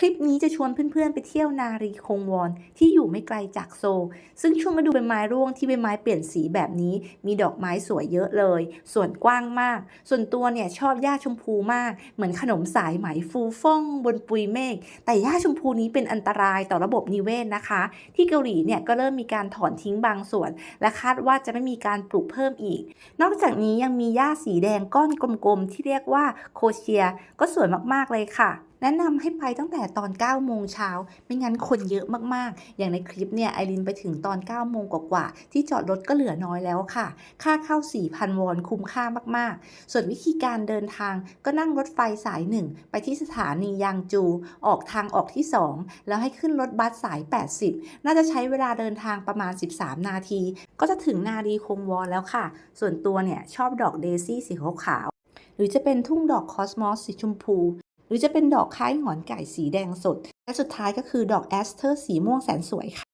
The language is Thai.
คลิปนี้จะชวนเพื่อนๆ ไปเที่ยวนารีคงวอนที่อยู่ไม่ไกลจากโซลซึ่งช่วงฤดูใบไม้ร่วงที่ใบไม้เปลี่ยนสีแบบนี้ มีดอกไม้สวยเยอะเลย ส่วนกว้างมาก ส่วนตัวเนี่ยชอบหญ้าชมพูมาก เหมือนขนมสายไหมฟูฟ่องบนปุยเมฆ แต่หญ้าชมพูนี้เป็นอันตรายต่อระบบนิเวศนะคะ ที่เกาหลีเนี่ยก็เริ่มมีการถอนทิ้งบางส่วน และคาดว่าจะไม่มีการปลูกเพิ่มอีก นอกจากนี้ยังมีหญ้าสีแดงก้อนกลมๆที่เรียกว่าโคเชีย ก็สวยมากๆเลยค่ะ แนะนำให้ไปตั้งแต่ตอน 9 โมงเช้า ไม่งั้นคนเยอะมากๆ อย่างในคลิปเนี่ยไอรินไปถึงตอน 9 โมงกว่าๆ ที่จอดรถก็เหลือน้อยแล้วค่ะ ค่าเข้า 4,000 วอนคุ้มค่ามากๆ ส่วนวิธีการเดินทางก็นั่งรถไฟสายหนึ่งไปที่สถานียางจู ออกทางออกที่ 2 แล้วให้ขึ้นรถบัสสาย 80 น่าจะใช้เวลาเดินทางประมาณ 13 นาที ก็จะถึงนารีคงวอนแล้วค่ะ ส่วนตัวเนี่ยชอบดอกเดซี่สีขาวหรือจะเป็นทุ่งดอกคอสมอสสีชมพู หรือจะเป็นดอกคล้ายหงอนไก่สีแดงสด และสุดท้ายก็คือดอกแอสเทอร์สีม่วงแสนสวยค่ะ